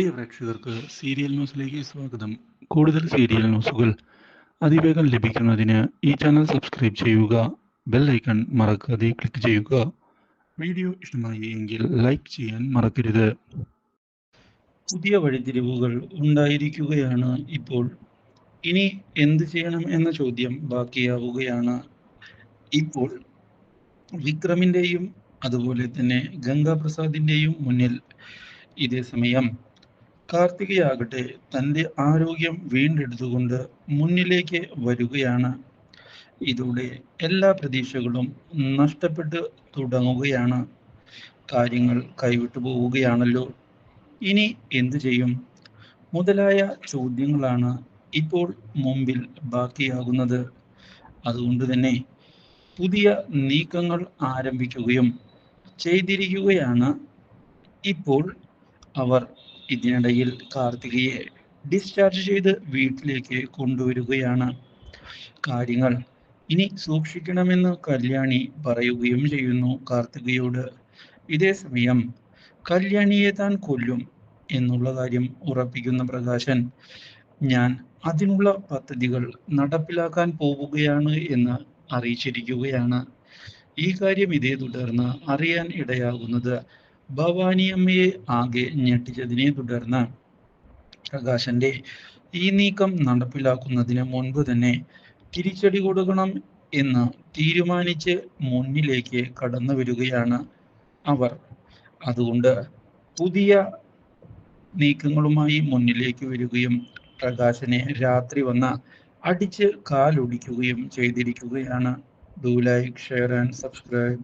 പ്രിയ പ്രേക്ഷകർക്ക് സീരിയൽ ന്യൂസിലേക്ക് സ്വാഗതം. കൂടുതൽ സീരിയൽ ന്യൂസുകൾ അതിവേഗം ലഭിക്കുന്നതിന് ഈ ചാനൽ സബ്സ്ക്രൈബ് ചെയ്യുക ബെൽ ഐക്കൺ മറക്കാതെ ക്ലിക്ക് ചെയ്യുക. വീഡിയോ ഇഷ്ടമായി എങ്കിൽ ലൈക്ക് ചെയ്യാൻ മറക്കരുത്. പുതിയ വഴിതിരിവുകൾ ഉണ്ടായിരിക്കുകയാണ് ഇപ്പോൾ. ഇനി എന്ത് ചെയ്യണം എന്ന ചോദ്യം ബാക്കിയാവുകയാണ്. ഇപ്പോൾ വിക്രമിന്റെയും അതുപോലെ തന്നെ ഗംഗാപ്രസാദിന്റെയും മുന്നിൽ ഇതേ സമയം കാർത്തികയാകട്ടെ തന്റെ ആരോഗ്യം വീണ്ടെടുത്തുകൊണ്ട് മുന്നിലേക്ക് വരികയാണ്. ഇതോടെ എല്ലാ പ്രതീക്ഷകളും നഷ്ടപ്പെട്ട് തുടങ്ങുകയാണ്. കാര്യങ്ങൾ കൈവിട്ടു പോവുകയാണല്ലോ. ഇനി എന്തു ചെയ്യും? മുതലായ ചോദ്യങ്ങളാണ് ഇപ്പോൾ മുമ്പിൽ ബാക്കിയാകുന്നത്. അതുകൊണ്ട് തന്നെ പുതിയ നീക്കങ്ങൾ ആരംഭിക്കുകയും ചെയ്തിരിക്കുകയാണ്. ഇപ്പോൾ അവർ ഇതിനിടയിൽ കാർത്തികയെ ഡിസ്ചാർജ് ചെയ്ത് വീട്ടിലേക്ക് കൊണ്ടുവരികയാണ്. കാര്യങ്ങൾ ഇനി സൂക്ഷിക്കണമെന്ന് കല്യാണി പറയുകയും ചെയ്യുന്നു കാർത്തികയോട്. ഇതേ സമയം കല്യാണിയെ താൻ കൊല്ലും എന്നുള്ള കാര്യം ഉറപ്പിക്കുന്ന പ്രകാശൻ ഞാൻ അതിനുള്ള പദ്ധതികൾ നടപ്പിലാക്കാൻ പോവുകയാണ് എന്ന് അറിയിച്ചിരിക്കുകയാണ്. ഈ കാര്യം ഇതേ തുടർന്ന് അറിയാൻ ഇടയാകുന്നത് ഭവാനിയമ്മയെ ആകെ ഞെട്ടിച്ചതിനെ തുടർന്ന് പ്രകാശന്റെ ഈ നീക്കം നടപ്പിലാക്കുന്നതിന് മുൻപ് തന്നെ തിരിച്ചടി കൊടുക്കണം എന്ന് തീരുമാനിച്ച് മുന്നിലേക്ക് കടന്നു വരികയാണ് അവർ. അതുകൊണ്ട് പുതിയ നീക്കങ്ങളുമായി മുന്നിലേക്ക് വരികയും പ്രകാശനെ രാത്രി വന്ന അടിച്ച് കാലൊടിക്കുകയും ചെയ്തിരിക്കുകയാണ്. Do like share and subscribe